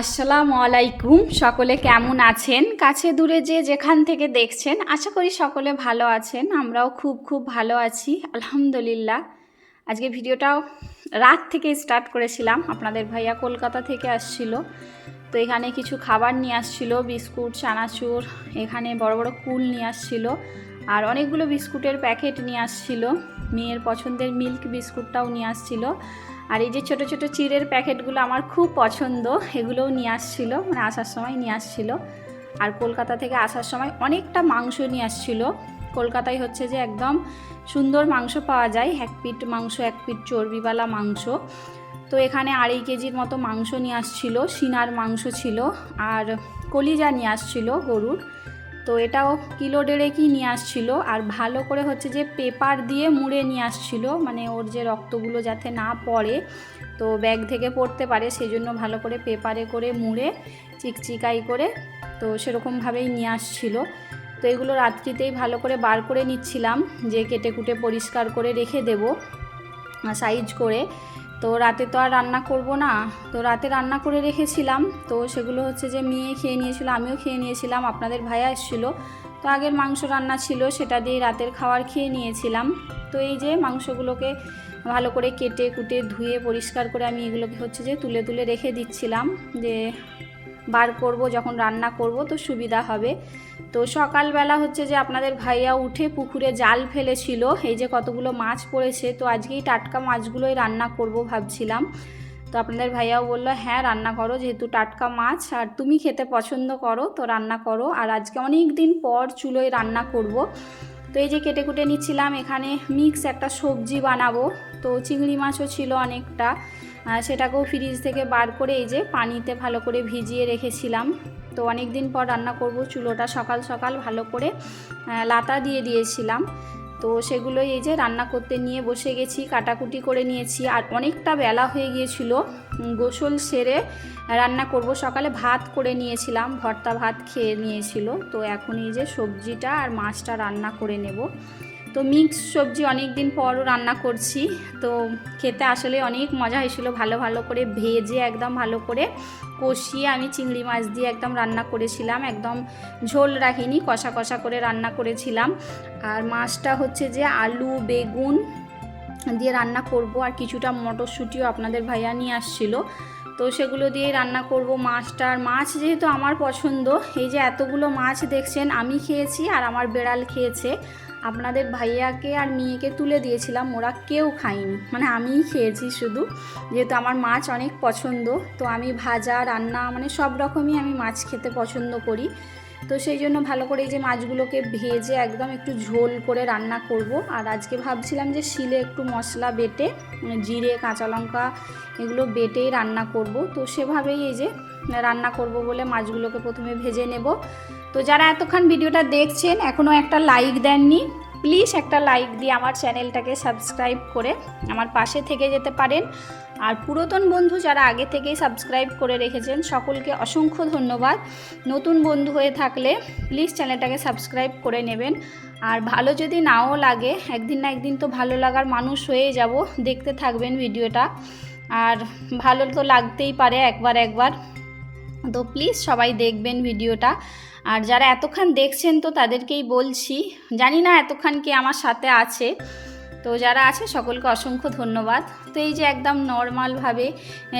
আসসালামু আলাইকুম। সকলে কেমন আছেন? কাছে দূরে যে যেখান থেকে দেখছেন, আশা করি সকলে ভালো আছেন। আমরাও খুব খুব ভালো আছি, আলহামদুলিল্লাহ। আজকে ভিডিওটাও রাত থেকে স্টার্ট করেছিলাম। আপনাদের ভাইয়া কলকাতা থেকে আসছিল, তো এখানে কিছু খাবার নিয়ে আসছিল, বিস্কুট, চানাচুর, এখানে বড় বড় কুল নিয়ে আসছিল, আর অনেকগুলো বিস্কুটের প্যাকেট নিয়ে আসছিল। মেয়ের পছন্দের মিল্ক বিস্কুটটাও নিয়ে আসছিল। আর এই যে ছোট ছোট চিড়ের প্যাকেটগুলো আমার খুব পছন্দ, এগুলোও নিয়ে আসছিল মানে আসার সময় নিয়ে আসছিল। আর কলকাতা থেকে আসার সময় অনেকটা মাংস নিয়ে আসছিল। কলকাতায় হচ্ছে যে একদম সুন্দর মাংস পাওয়া যায়, এক পিট মাংস, এক পিট চর্বিওয়ালা মাংস। তো এখানে আড়াই কেজির মতো মাংস নিয়ে আসছিল, সিনার মাংস ছিল, আর কলিজা নিয়ে আসছিল গরুর। তো এটাও কিলো ডেড়েকই নিয়ে আসছিল। আর ভালো করে হচ্ছে যে পেপার দিয়ে মুড়ে নিয়ে আসছিল মানে ওর যে রক্তগুলো যাতে না পড়ে, তো ব্যাগ থেকে পড়তে পারে সেই জন্য ভালো করে পেপারে করে মুড়ে, চিকচিকাই করে, তো সেরকমভাবেই নিয়ে আসছিল। তো এগুলো রাত্রিতেই ভালো করে বার করে নিচ্ছিলাম, যে কেটে কুটে পরিষ্কার করে রেখে দেবো, সাইজ করে। তো রাতে তো আর রান্না করব না। তো রাতে রান্না করে রেখেছিলাম। তো সেগুলো হচ্ছে যে মেয়ে খেয়ে নিয়েছিল, আমিও খেয়ে নিয়েছিলাম, আপনাদের ভাইয়া এসেছিল। তো আগের মাংস রান্না ছিল, সেটা দিয়ে রাতের খাবার খেয়ে নিয়েছিলাম। তো এই যে মাংসগুলোকে ভালো করে কেটে কুটে ধুয়ে পরিষ্কার করে আমি এগুলোকে হচ্ছে যে তুলে তুলে রেখে দিচ্ছিলাম। যে বার করব, যখন রান্না করব তো সুবিধা হবে। তো সকালবেলা হচ্ছে যে আপনাদের ভাইয়া উঠে পুকুরে জাল ফেলেছিল, এই যে কতগুলো মাছ পড়েছে, তো আজকেই টাটকা মাছগুলোই রান্না করব ভাবছিলাম। তো আপনাদের ভাইয়াও বলল হ্যাঁ রান্না করো, যেহেতু টাটকা মাছ, আর তুমি খেতে পছন্দ করো, তো রান্না করো। আর আজকে অনেক দিন পর চুলোয় রান্না করব। তো এই যে কেটে কুটে নিচ্ছিলাম, এখানে মিক্স একটা সবজি বানাবো। তো চিংড়ি মাছও ছিল অনেকটা। সেটাকেও ফ্রিজ থেকে বার করে এই যে পানিতে ভালো করে ভিজিয়ে রেখেছিলাম। তো অনেক দিন পর রান্না করব, চুলোটা সকাল সকাল ভালো করে লাতা দিয়ে দিয়েছিলাম। তো সেগুলোই এই যে রান্না করতে নিয়ে বসে গেছি, কাটাকুটি করে নিয়েছি। আর অনেকটা বেলা হয়ে গিয়েছিল গোসল সেরে রান্না করব। সকালে ভাত করে নিয়েছিলাম, ভর্তা ভাত খেয়ে নিয়েছিল। তো এখন এই যে সবজিটা আর মাছটা রান্না করে নেব। তো মিক্স সবজি অনেক দিন পরও রান্না করছি। তো খেতে আসলে অনেক মজা হয়েছিল। ভালো ভালো করে ভেজে একদম ভালো করে কষিয়ে আমি চিংড়ি মাছ দিয়ে একদম রান্না করেছিলাম। একদম ঝোল রাখিনি, কষা কষা করে রান্না করেছিলাম। আর মাছটা হচ্ছে যে আলু, বেগুন দিয়ে রান্না করব। আর কিছুটা মটরশুঁটিও আপনাদের ভাইয়া নিয়ে আসছিল। তো সেগুলো দিয়েই রান্না করব মাছটা। আর মাছ যেহেতু আমার পছন্দ, এই যে এতগুলো মাছ দেখছেন, আমি খেয়েছি আর আমার বেড়াল খেয়েছে। আপনাদের ভাইয়াকে আর মেয়েকে তুলে দিয়েছিলাম, ওরা কেউ খায়নি। মানে আমিই খেয়েছি শুধু। যেহেতু আমার মাছ অনেক পছন্দ, তো আমি ভাজা, রান্না মানে সব রকমই আমি মাছ খেতে পছন্দ করি। তো সেই জন্য ভালো করে এই যে মাছগুলোকে ভেজে একদম একটু ঝোল করে রান্না করব। আর আজকে ভাবছিলাম যে শিলে একটু মশলা বেটে মানে জিরে, কাঁচা লঙ্কা এগুলো বেটেই রান্না করব। তো সেভাবেই এই যে রান্না করব বলে মাছগুলোকে প্রথমে ভেজে নেব। তো যারা এতক্ষণ ভিডিওটা দেখছেন এখনও একটা লাইক দেননি প্লিজ একটা লাইক দিয়ে আমার চ্যানেলটাকে সাবস্ক্রাইব করে আমার পাশে থেকে যেতে পারেন। আর পুরাতন বন্ধু যারা আগে থেকেই সাবস্ক্রাইব করে রেখেছেন, সকলকে অসংখ্য ধন্যবাদ। নতুন বন্ধু হয়ে থাকলে প্লিজ চ্যানেলটাকে সাবস্ক্রাইব করে নেবেন। আর ভালো যদি নাও লাগে, একদিন না একদিন তো ভালো লাগার মানুষ হয়ে যাব। দেখতে থাকবেন ভিডিওটা। আর ভালো তো লাগতেই পারে একবার একবার। তো প্লিজ সবাই দেখবেন ভিডিওটা। আর যারা এতক্ষণ দেখছেন তো তাদেরকেই বলছি, জানি না এতক্ষণ কে আমার সাথে আছে। তো যারা আছে, সকলকে অসংখ্য ধন্যবাদ। তো এই যে একদম নর্মালভাবে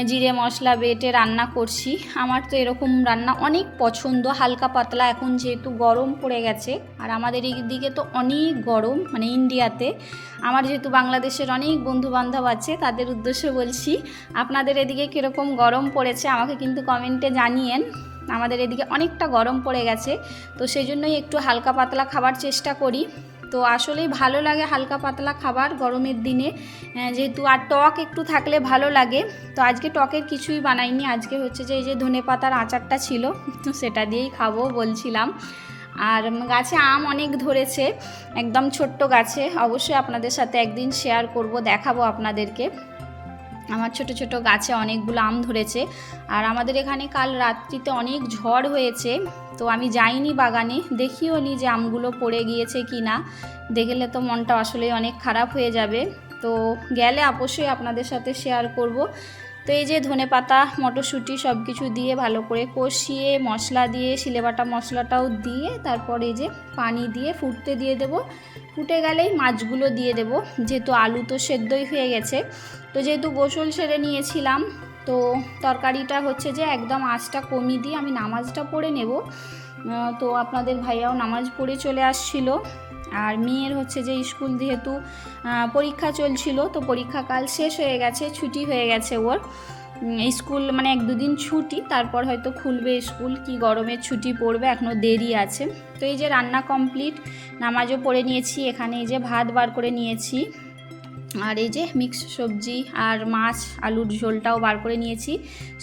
জিরে মশলা বেটে রান্না করছি, আমার তো এরকম রান্না অনেক পছন্দ। হালকা পাতলা, এখন যেহেতু গরম পড়ে গেছে, আর আমাদের এই দিকে তো অনেক গরম মানে ইন্ডিয়াতে। আমার যেহেতু বাংলাদেশের অনেক বন্ধু বান্ধব আছে, তাদের উদ্দেশ্যে বলছি, আপনাদের এদিকে কীরকম গরম পড়েছে আমাকে কিন্তু কমেন্টে জানিয়েন। আমাদের এদিকে অনেকটা গরম পড়ে গেছে, তো সেই জন্যই একটু হালকা পাতলা খাবার চেষ্টা করি। তো আসলেই ভালো লাগে হালকা পাতলা খাবার গরমের দিনে। যেহেতু আর টক একটু থাকলে ভালো লাগে। তো আজকে টকের কিছুই বানাইনি। আজকে হচ্ছে যে, এই যে ধনে পাতার আচারটা ছিল, তো সেটা দিয়েই খাব বলছিলাম। আর গাছে আম অনেক ধরেছে, একদম ছোট্ট গাছে। অবশ্যই আপনাদের সাথে একদিন শেয়ার করব, দেখাবো আপনাদেরকে। আমার ছোট ছোট গাছে অনেকগুলো আম ধরেছে। আর আমাদের এখানে কাল রাত্রিতে অনেক ঝড় হয়েছে। তো আমি যাইনি বাগানে। দেখিও নি যে আমগুলো পড়ে গিয়েছে কি না দেখলে তো মনটা আসলে অনেক খারাপ হয়ে যাবে। তো গেলে অবশ্যই আপনাদের সাথে শেয়ার করব। তো এই যে ধনে পাতা, মটরশুঁটি সব কিছু দিয়ে ভালো করে কষিয়ে মশলা দিয়ে, শিলেবাটা মশলাটাও দিয়ে তারপর এই যে পানি দিয়ে ফুটতে দিয়ে দেব। ফুটে গেলেই মাছগুলো দিয়ে দেব, যেহেতু আলু তো সেদ্ধই হয়ে গেছে। তো যেহেতু গোসল সেরে নিয়েছিলাম, তো তরকারিটা হচ্ছে যে একদম আঁচটা কমিয়ে দিয়ে আমি নামাজটা পড়ে নেব। তো আপনাদের ভাইয়াও নামাজ পড়ে চলে আসছিল। আর মেয়ের হচ্ছে যে স্কুল যেহেতু পরীক্ষা চলছিল, তো পরীক্ষা কাল শেষ হয়ে গেছে, ছুটি হয়ে গেছে ওর। স্কুল মানে এক দুদিন ছুটি, তারপর হয়তো খুলবে স্কুল, কি গরমের ছুটি পড়বে এখনও দেরি আছে। তো এই যে রান্না কমপ্লিট নামাজও পড়ে নিয়েছি, এখানে এই যে ভাত বার করে নিয়েছি। আর এই যে মিক্স সবজি আর মাছ, আলুর ঝোলটাও বার করে নিয়েছি।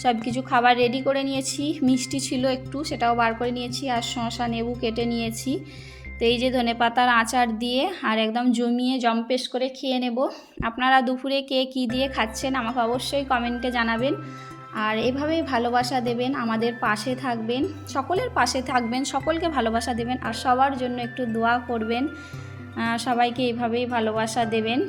সব কিছু খাবার রেডি করে নিয়েছি, মিষ্টি ছিল একটু, সেটাও বার করে নিয়েছি, আর শশা নেবু কেটে নিয়েছি। তো এই যে ধনে পাতার আচার দিয়ে আর একদম জমিয়ে জম্পেশ করে খেয়ে নেব। আপনারা দুপুরে কে কি দিয়ে খাচ্ছেন আমাকে অবশ্যই কমেন্টে জানাবেন। আর এভাবেই ভালোবাসা দেবেন, আমাদের পাশে থাকবেন, সকলের পাশে থাকবেন, সকলকে ভালোবাসা দেবেন আর সবার জন্য একটু দোয়া করবেন। সবাইকে এভাবেই ভালোবাসা দেবেন।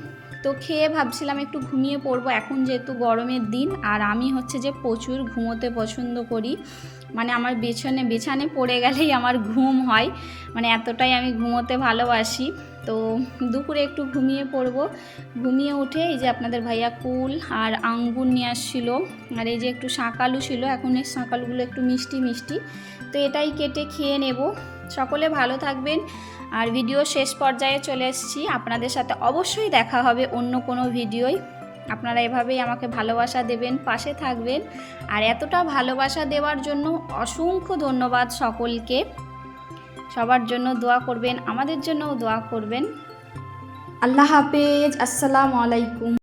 তো খেয়ে ভাবছিলাম একটু ঘুমিয়ে পড়ব। এখন যেহেতু গরমের দিন, আর আমি হচ্ছে যে প্রচুর ঘুমোতে পছন্দ করি। মানে আমার বেছনে, বেছানে পড়ে গেলেই আমার ঘুম হয়। মানে এতটাই আমি ঘুমোতে ভালোবাসি। তো দুপুরে একটু ঘুমিয়ে পড়ব। ঘুমিয়ে উঠে এই যে আপনাদের ভাইয়া কুল আর আঙ্গুর নিয়ে আসছিল। আর এই যে একটু শাঁকালু ছিল, এখন এই শাঁকালুগুলো একটু মিষ্টি মিষ্টি। তো এটাই কেটে খেয়ে নেব। সকলে ভালো থাকবেন। আর ভিডিও শেষ পর্যায়ে চলে এসেছি। আপনাদের সাথে অবশ্যই দেখা হবে অন্য কোনো ভিডিওই আপনারা এভাবেই আমাকে ভালোবাসা দেবেন, পাশে থাকবেন। আর এতটা ভালোবাসা দেওয়ার জন্য অসংখ্য ধন্যবাদ সকলকে। সবার জন্য দোয়া করবেন, আমাদের জন্যও দোয়া করবেন। আল্লাহ হাফেজ, আসসালামু আলাইকুম।